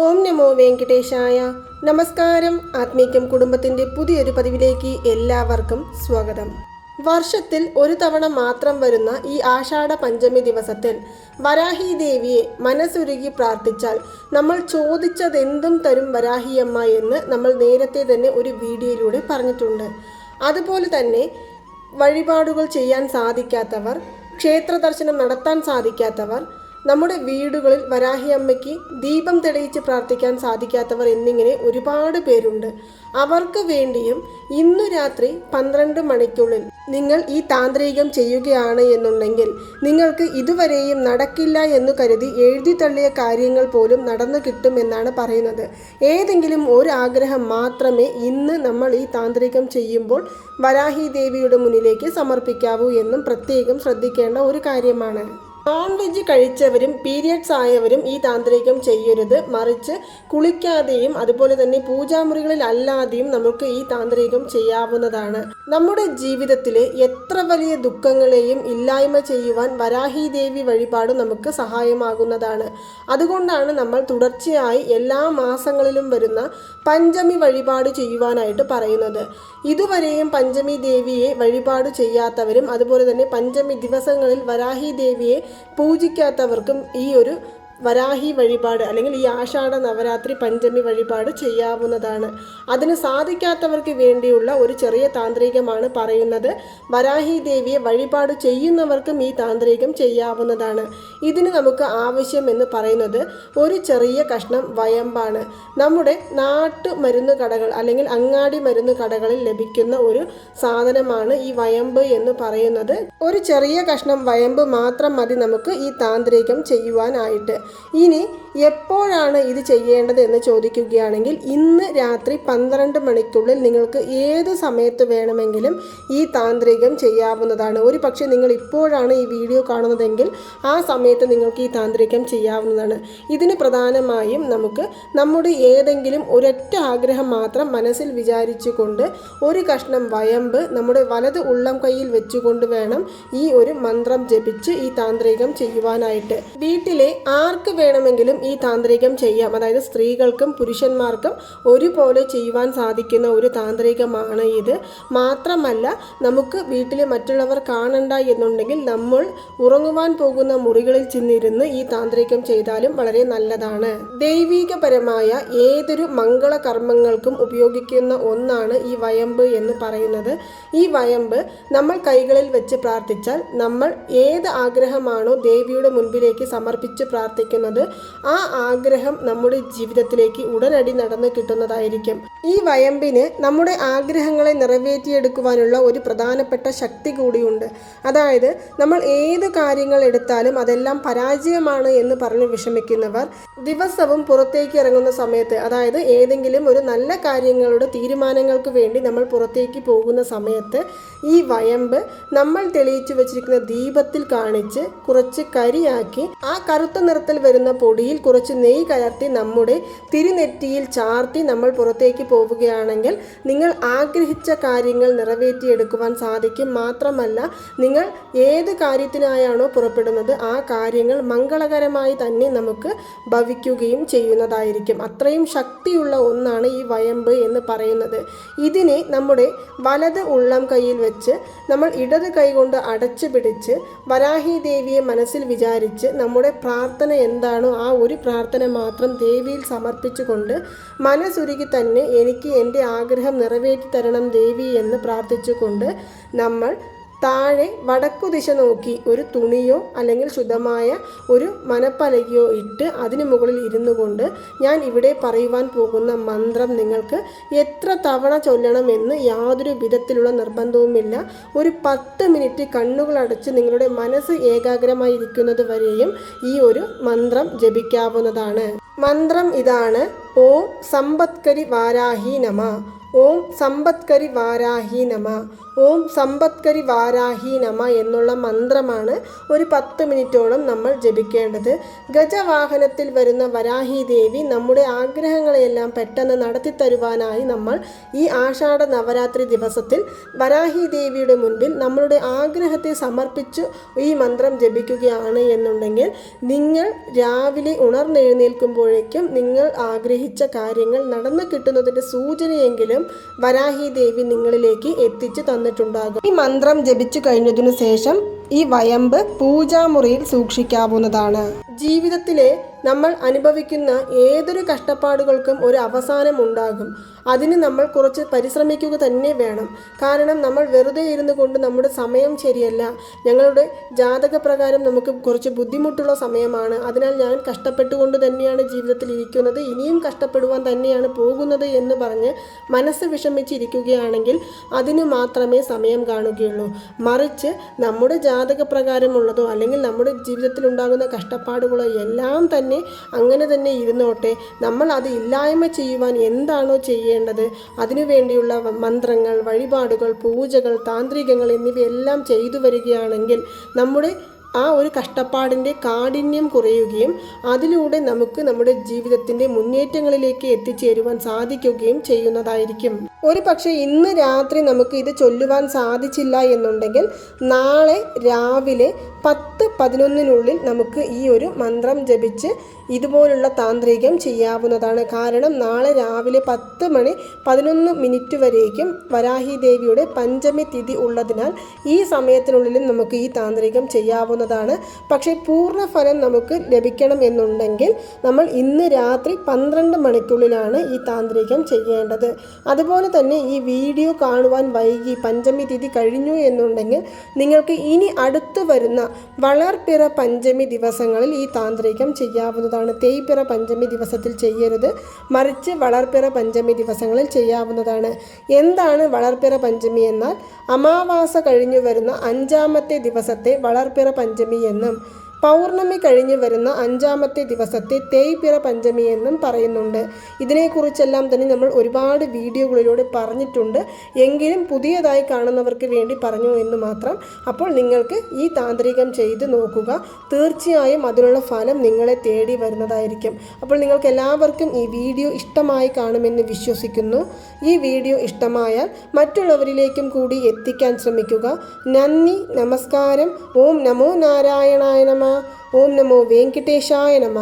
ഓം നമോ വെങ്കടേശായ. നമസ്കാരം. ആത്മീക്യം കുടുംബത്തിന്റെ പുതിയൊരു പതിവിലേക്ക് എല്ലാവർക്കും സ്വാഗതം. വർഷത്തിൽ ഒരു തവണ മാത്രം വരുന്ന ഈ ആഷാഢ പഞ്ചമി ദിവസത്തിൽ വരാഹി ദേവിയെ മനസ്സുരുകി പ്രാർത്ഥിച്ചാൽ നമ്മൾ ചോദിച്ചതെന്തും തരും വരാഹിയമ്മ എന്ന് നമ്മൾ നേരത്തെ തന്നെ ഒരു വീഡിയോയിലൂടെ പറഞ്ഞിട്ടുണ്ട്. അതുപോലെ തന്നെ വഴിപാടുകൾ ചെയ്യാൻ സാധിക്കാത്തവർ ക്ഷേത്ര ദർശനം നടത്താൻ സാധിക്കാത്തവർ നമ്മുടെ വീടുകളിൽ വരാഹി അമ്മയ്ക്ക് ദീപം തെളിയിച്ച് പ്രാർത്ഥിക്കാൻ സാധിക്കാത്തവർ എന്നിങ്ങനെ ഒരുപാട് പേരുണ്ട്. അവർക്ക് വേണ്ടിയും ഇന്നു രാത്രി പന്ത്രണ്ട് മണിക്കുള്ളിൽ നിങ്ങൾ ഈ താന്ത്രികം ചെയ്യുകയാണ് എന്നുണ്ടെങ്കിൽ നിങ്ങൾക്ക് ഇതുവരെയും നടക്കില്ല എന്ന് കരുതി എഴുതി തള്ളിയ കാര്യങ്ങൾ പോലും നടന്നു കിട്ടുമെന്നാണ് പറയുന്നത്. ഏതെങ്കിലും ഒരു ആഗ്രഹം മാത്രമേ ഇന്ന് നമ്മൾ ഈ താന്ത്രികം ചെയ്യുമ്പോൾ വരാഹി ദേവിയുടെ മുന്നിലേക്ക് സമർപ്പിക്കാവൂ എന്നും പ്രത്യേകം ശ്രദ്ധിക്കേണ്ട ഒരു കാര്യമാണ്. നോൺ വെജ് കഴിച്ചവരും പീരിയഡ്സ് ആയവരും ഈ താന്ത്രികം ചെയ്യരുത്. മറിച്ച് കുളിക്കാതെയും അതുപോലെ തന്നെ പൂജാമുറികളിൽ അല്ലാതെയും നമുക്ക് ഈ താന്ത്രികം ചെയ്യാവുന്നതാണ്. നമ്മുടെ ജീവിതത്തിലെ എത്ര വലിയ ദുഃഖങ്ങളെയും ഇല്ലായ്മ ചെയ്യുവാൻ വരാഹി ദേവി വഴിപാട് നമുക്ക് സഹായമാകുന്നതാണ്. അതുകൊണ്ടാണ് നമ്മൾ തുടർച്ചയായി എല്ലാ മാസങ്ങളിലും വരുന്ന പഞ്ചമി വഴിപാട് ചെയ്യുവാനായിട്ട് പറയുന്നത്. ഇതുവരെയും പഞ്ചമി ദേവിയെ വഴിപാട് ചെയ്യാത്തവരും അതുപോലെ തന്നെ പഞ്ചമി ദിവസങ്ങളിൽ വരാഹി ദേവിയെ പൂജിക്കാത്തവർക്കും ഈ ഒരു വരാഹി വഴിപാട് അല്ലെങ്കിൽ ഈ ആഷാഢ നവരാത്രി പഞ്ചമി വഴിപാട് ചെയ്യാവുന്നതാണ്. അതിന് സാധിക്കാത്തവർക്ക് വേണ്ടിയുള്ള ഒരു ചെറിയ താന്ത്രികമാണ് പറയുന്നത്. വരാഹി ദേവിയെ വഴിപാട് ചെയ്യുന്നവർക്കും ഈ താന്ത്രികം ചെയ്യാവുന്നതാണ്. ഇതിന് നമുക്ക് ആവശ്യം എന്ന് പറയുന്നത് ഒരു ചെറിയ കഷ്ണം വയമ്പാണ്. നമ്മുടെ നാട്ടു മരുന്ന് കടകൾ അല്ലെങ്കിൽ അങ്ങാടി മരുന്ന് കടകളിൽ ലഭിക്കുന്ന ഒരു സാധനമാണ് ഈ വയമ്പ് എന്ന് പറയുന്നത്. ഒരു ചെറിയ കഷ്ണം വയമ്പ് മാത്രം മതി നമുക്ക് ഈ താന്ത്രികം ചെയ്യുവാനായിട്ട്. ഇനി എപ്പോഴാണ് ഇത് ചെയ്യേണ്ടത് എന്ന് ചോദിക്കുകയാണെങ്കിൽ ഇന്ന് രാത്രി പന്ത്രണ്ട് മണിക്കുള്ളിൽ നിങ്ങൾക്ക് ഏത് സമയത്ത് വേണമെങ്കിലും ഈ താന്ത്രികം ചെയ്യാവുന്നതാണ്. ഒരു പക്ഷേ നിങ്ങൾ ഇപ്പോഴാണ് ഈ വീഡിയോ കാണുന്നതെങ്കിൽ ആ സമയത്ത് നിങ്ങൾക്ക് ഈ താന്ത്രികം ചെയ്യാവുന്നതാണ്. ഇതിന് പ്രധാനമായും നമുക്ക് നമ്മുടെ ഏതെങ്കിലും ഒരൊറ്റ ആഗ്രഹം മാത്രം മനസ്സിൽ വിചാരിച്ചുകൊണ്ട് ഒരു കഷ്ണം വയമ്പ് നമ്മുടെ വലത് ഉള്ളം കയ്യിൽ വെച്ചുകൊണ്ട് വേണം ഈ ഒരു മന്ത്രം ജപിച്ച് ഈ താന്ത്രികം ചെയ്യുവാനായിട്ട്. വീട്ടിലെ ആർക്ക് വേണമെങ്കിലും ഈ താന്ത്രികം ചെയ്യാം. അതായത് സ്ത്രീകൾക്കും പുരുഷന്മാർക്കും ഒരുപോലെ ചെയ്യുവാൻ സാധിക്കുന്ന ഒരു താന്ത്രികമാണ് ഇത്. മാത്രമല്ല നമുക്ക് വീട്ടിലെ മറ്റുള്ളവർ കാണണ്ട എന്നുണ്ടെങ്കിൽ നമ്മൾ ഉറങ്ങുവാൻ പോകുന്ന മുറികളിൽ ചെന്നിരുന്ന് ഈ താന്ത്രികം ചെയ്താലും വളരെ നല്ലതാണ്. ദൈവീകപരമായ ഏതൊരു മംഗള കർമ്മങ്ങൾക്കും ഉപയോഗിക്കുന്ന ഒന്നാണ് ഈ വയമ്പ് എന്ന് പറയുന്നത്. ഈ വയമ്പ് നമ്മൾ കൈകളിൽ വെച്ച് പ്രാർത്ഥിച്ചാൽ നമ്മൾ ഏത് ആഗ്രഹമാണോ ദേവിയുടെ മുൻപിലേക്ക് സമർപ്പിച്ച് പ്രാർത്ഥിക്കുന്നത് ആ ആഗ്രഹം നമ്മുടെ ജീവിതത്തിലേക്ക് ഉടനടി നടന്നു കിട്ടുന്നതായിരിക്കും. ഈ വയമ്പിന് നമ്മുടെ ആഗ്രഹങ്ങളെ നിറവേറ്റിയെടുക്കുവാനുള്ള ഒരു പ്രധാനപ്പെട്ട ശക്തി കൂടിയുണ്ട്. അതായത് നമ്മൾ ഏത് കാര്യങ്ങൾ എടുത്താലും അതെല്ലാം പരാജയമാണ് എന്ന് പറഞ്ഞ് വിഷമിക്കുന്നവർ ദിവസവും പുറത്തേക്ക് ഇറങ്ങുന്ന സമയത്ത് അതായത് ഏതെങ്കിലും ഒരു നല്ല കാര്യങ്ങളുടെ തീരുമാനങ്ങൾക്ക് വേണ്ടി നമ്മൾ പുറത്തേക്ക് പോകുന്ന സമയത്ത് ഈ വയമ്പ് നമ്മൾ തെളിയിച്ചു വെച്ചിരിക്കുന്ന ദീപത്തിൽ കാണിച്ച് കുറച്ച് കരിയാക്കി ആ കറുത്ത നിറത്തിൽ വരുന്ന പൊടിയിൽ കുറച്ച് നെയ് കലർത്തി നമ്മുടെ തിരുനെറ്റിയിൽ ചാർത്തി നമ്മൾ പുറത്തേക്ക് പോവുകയാണെങ്കിൽ നിങ്ങൾ ആഗ്രഹിച്ച കാര്യങ്ങൾ നിറവേറ്റിയെടുക്കുവാൻ സാധിക്കും. മാത്രമല്ല നിങ്ങൾ ഏത് കാര്യത്തിനായാണോ പുറപ്പെടുന്നത് ആ കാര്യങ്ങൾ മംഗളകരമായി തന്നെ നമുക്ക് ഭവിക്കുകയും ചെയ്യുന്നതായിരിക്കും. അത്രയും ശക്തിയുള്ള ഒന്നാണ് ഈ വയമ്പ് എന്ന് പറയുന്നത്. ഇതിനെ നമ്മുടെ വലത് ഉള്ളം കയ്യിൽ വെച്ച് നമ്മൾ ഇടത് കൈ കൊണ്ട് അടച്ചു പിടിച്ച് വരാഹി ദേവിയെ മനസ്സിൽ വിചാരിച്ച് നമ്മുടെ പ്രാർത്ഥന എന്താണോ ആ ഒരു പ്രാർത്ഥന മാത്രം ദേവിയിൽ സമർപ്പിച്ചുകൊണ്ട് മനസ്സുരുകി തന്നെ എനിക്ക് എന്റെ ആഗ്രഹം നിറവേറ്റി തരണം ദേവി എന്ന് പ്രാർത്ഥിച്ചുകൊണ്ട് നമ്മൾ താഴെ വടക്കു ദിശ നോക്കി ഒരു തുണിയോ അല്ലെങ്കിൽ ശുദ്ധമായ ഒരു മനപ്പലകയോ ഇട്ട് അതിന് മുകളിൽ ഇരുന്നു കൊണ്ട് ഞാൻ ഇവിടെ പറയുവാൻ പോകുന്ന മന്ത്രം നിങ്ങൾക്ക് എത്ര തവണ ചൊല്ലണമെന്ന് യാതൊരു വിധത്തിലുള്ള നിർബന്ധവുമില്ല. ഒരു പത്ത് മിനിറ്റ് കണ്ണുകൾ അടച്ച് നിങ്ങളുടെ മനസ്സ് ഏകാഗ്രമായിരിക്കുന്നത് വരെയും ഈ ഒരു മന്ത്രം ജപിക്കാവുന്നതാണ്. മന്ത്രം ഇതാണ്. ഓം സമ്പത്കരി വാരാഹി നമ. ഓം സമ്പത്കരി വാരാഹി നമ. ഓം സമ്പത്കരി വാരാഹി നമ എന്നുള്ള മന്ത്രമാണ് ഒരു പത്ത് മിനിറ്റോളം നമ്മൾ ജപിക്കേണ്ടത്. ഗജവാഹനത്തിൽ വരുന്ന വരാഹി ദേവി നമ്മുടെ ആഗ്രഹങ്ങളെയെല്ലാം പെട്ടെന്ന് നടത്തി തരുവാനായി നമ്മൾ ഈ ആഷാഢ നവരാത്രി ദിവസത്തിൽ വരാഹി ദേവിയുടെ മുൻപിൽ നമ്മളുടെ ആഗ്രഹത്തെ സമർപ്പിച്ചു ഈ മന്ത്രം ജപിക്കുകയാണ് എന്നുണ്ടെങ്കിൽ നിങ്ങൾ രാവിലെ ഉണർന്നെഴുന്നേൽക്കുമ്പോഴേക്കും നിങ്ങൾ ആഗ്രഹിച്ച കാര്യങ്ങൾ നടന്നു കിട്ടുന്നതിന്റെ സൂചനയെങ്കിലും വരാഹി ദേവി നിങ്ങളിലേക്ക് എത്തിച്ചു തന്നിട്ടുണ്ടാകും. ഈ മന്ത്രം ജപിച്ചു കഴിഞ്ഞതിനു ശേഷം ഈ വയമ്പ് പൂജാമുറിയിൽ സൂക്ഷിക്കാവുന്നതാണ്. ജീവിതത്തിലെ നമ്മൾ അനുഭവിക്കുന്ന ഏതൊരു കഷ്ടപ്പാടുകൾക്കും ഒരു അവസാനം ഉണ്ടാകും അതിന് നമ്മൾ കുറച്ച് പരിശ്രമിക്കുക തന്നെ വേണം. കാരണം നമ്മൾ വെറുതെ ഇരുന്നു കൊണ്ട് നമ്മുടെ സമയം ശരിയല്ല. ഞങ്ങളുടെ ജാതക പ്രകാരം നമുക്ക് കുറച്ച് ബുദ്ധിമുട്ടുള്ള സമയമാണ്. അതിനാൽ ഞാൻ കഷ്ടപ്പെട്ടുകൊണ്ട് തന്നെയാണ് ജീവിതത്തിൽ ഇരിക്കുന്നത്. ഇനിയും കഷ്ടപ്പെടുവാൻ തന്നെയാണ് പോകുന്നത് എന്ന് പറഞ്ഞ് മനസ്സ് വിഷമിച്ചിരിക്കുകയാണെങ്കിൽ അതിന് മാത്രമേ സമയം കാണുകയുള്ളൂ. മറിച്ച് നമ്മുടെ ജാതക പ്രകാരമുള്ളതോ അല്ലെങ്കിൽ നമ്മുടെ ജീവിതത്തിൽ ഉണ്ടാകുന്ന കഷ്ടപ്പാടുകളോ എല്ലാം തന്നെ അങ്ങനെ തന്നെ ഇരുന്നോട്ടെ. നമ്മൾ അത് ഇല്ലായ്മ ചെയ്യുവാൻ എന്താണോ ചെയ്യേണ്ടത്? അതിനുവേണ്ടിയുള്ള മന്ത്രങ്ങൾ വഴിപാടുകൾ പൂജകൾ താന്ത്രികങ്ങൾ എന്നിവയെല്ലാം ചെയ്തു വരികയാണെങ്കിൽ നമ്മുടെ ആ ഒരു കഷ്ടപ്പാടിന്റെ കാഠിന്യം കുറയുകയും അതിലൂടെ നമുക്ക് നമ്മുടെ ജീവിതത്തിന്റെ മുന്നേറ്റങ്ങളിലേക്ക് എത്തിച്ചേരുവാൻ സാധിക്കുകയും ചെയ്യുന്നതായിരിക്കും. ഒരു പക്ഷേ ഇന്ന് രാത്രി നമുക്ക് ഇത് ചൊല്ലുവാൻ സാധിച്ചില്ല എന്നുണ്ടെങ്കിൽ നാളെ രാവിലെ പത്ത് പതിനൊന്നിനുള്ളിൽ നമുക്ക് ഈ ഒരു മന്ത്രം ജപിച്ച് ഇതുപോലുള്ള താന്ത്രികം ചെയ്യാവുന്നതാണ്. കാരണം നാളെ രാവിലെ പത്ത് മണി പതിനൊന്ന് മിനിറ്റ് വരേക്കും വരാഹി ദേവിയുടെ പഞ്ചമി തിഥി ഉള്ളതിനാൽ ഈ സമയത്തിനുള്ളിലും നമുക്ക് ഈ താന്ത്രികം ചെയ്യാവുന്നതാണ്. പക്ഷേ പൂർണഫലം നമുക്ക് ലഭിക്കണം എന്നുണ്ടെങ്കിൽ നമ്മൾ ഇന്ന് രാത്രി പന്ത്രണ്ട് മണിക്കുള്ളിലാണ് ഈ താന്ത്രികം ചെയ്യേണ്ടത്. അതുപോലെ തന്നെ ഈ വീഡിയോ കാണുവാൻ വൈകി പഞ്ചമി തിഥി കഴിഞ്ഞു എന്നുണ്ടെങ്കിൽ നിങ്ങൾക്ക് ഇനി അടുത്ത് വരുന്ന വളർപ്പിറ പഞ്ചമി ദിവസങ്ങളിൽ ഈ താന്ത്രികം ചെയ്യാവുന്നതാണ്. തേയ്പിറ പഞ്ചമി ദിവസത്തിൽ ചെയ്യരുത്. മറിച്ച് വളർപ്പിറ പഞ്ചമി ദിവസങ്ങളിൽ ചെയ്യാവുന്നതാണ്. എന്താണ് വളർപ്പിറ പഞ്ചമി എന്നാൽ? അമാവാസ കഴിഞ്ഞു വരുന്ന അഞ്ചാമത്തെ ദിവസത്തെ വളർപ്പിറ പഞ്ചമി എന്നും. പൗർണമി കഴിഞ്ഞ് വരുന്ന അഞ്ചാമത്തെ ദിവസത്തെ തേയ്പിറ പഞ്ചമി എന്നും പറയുന്നുണ്ട്. ഇതിനെക്കുറിച്ചെല്ലാം തന്നെ നമ്മൾ ഒരുപാട് വീഡിയോകളിലൂടെ പറഞ്ഞിട്ടുണ്ട്. എങ്കിലും പുതിയതായി കാണുന്നവർക്ക് വേണ്ടി പറഞ്ഞു എന്ന് മാത്രം. അപ്പോൾ നിങ്ങൾക്ക് ഈ താന്ത്രികം ചെയ്ത് നോക്കുക. തീർച്ചയായും അതിനുള്ള ഫലം നിങ്ങളെ തേടി വരുന്നതായിരിക്കും. അപ്പോൾ നിങ്ങൾക്ക് എല്ലാവർക്കും ഈ വീഡിയോ ഇഷ്ടമായി കാണുമെന്ന് വിശ്വസിക്കുന്നു. ഈ വീഡിയോ ഇഷ്ടമായാൽ മറ്റുള്ളവരിലേക്കും കൂടി എത്തിക്കാൻ ശ്രമിക്കുക. നന്ദി നമസ്കാരം. ഓം നമോ നാരായണായ നമ. ഓം നമോ വെങ്കിട്ടേശായ നമ